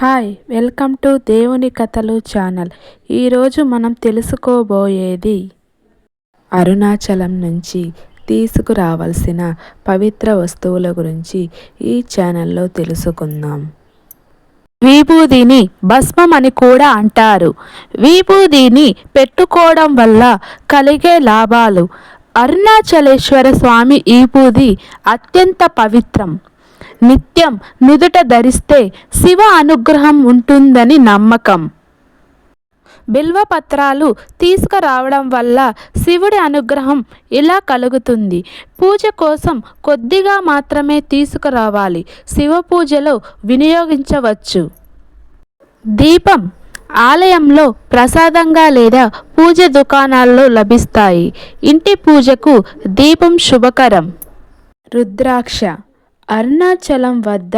Hi welcome to దేవుని కథలు channel. ఈరోజు మనం తెలుసుకోబోయేది అరుణాచలం నుంచి తీసుకురావాల్సిన పవిత్ర వస్తువుల గురించి ఈ ఛానల్లో తెలుసుకుందాం. విభూదిని భస్మం అని కూడా అంటారు. విభూదిని పెట్టుకోవడం వల్ల కలిగే లాభాలు. అరుణాచలేశ్వర స్వామి విభూది అత్యంత పవిత్రం. నిత్యం నుదుట ధరిస్తే శివ అనుగ్రహం ఉంటుందని నమ్మకం. బిల్వపత్రాలు తీసుకురావడం వల్ల శివుడి అనుగ్రహం ఇలా కలుగుతుంది. పూజ కోసం కొద్దిగా మాత్రమే తీసుకురావాలి. శివ పూజలో వినియోగించవచ్చు. దీపం ఆలయంలో ప్రసాదంగా లేదా పూజ దుకాణాల్లో లభిస్తాయి. ఇంటి పూజకు దీపం శుభకరం. రుద్రాక్ష అరుణాచలం వద్ద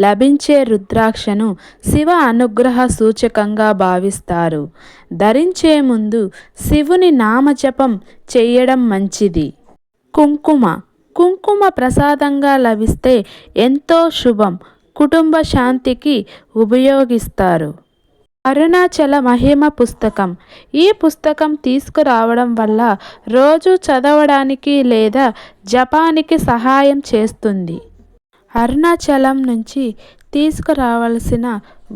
లభించే రుద్రాక్షను శివ అనుగ్రహ సూచకంగా భావిస్తారు. ధరించే ముందు శివుని నామజపం చేయడం మంచిది. కుంకుమ. కుంకుమ ప్రసాదంగా లభిస్తే ఎంతో శుభం. కుటుంబ శాంతికి ఉపయోగిస్తారు. అరుణాచల మహిమ పుస్తకం. ఈ పుస్తకం తీసుకురావడం వల్ల రోజు చదవడానికి లేదా జపానికి సహాయం చేస్తుంది. అరుణాచలం నుంచి తీసుకురావాల్సిన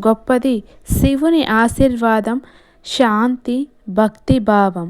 గొప్పది శివుని ఆశీర్వాదం శాంతి భక్తిభావం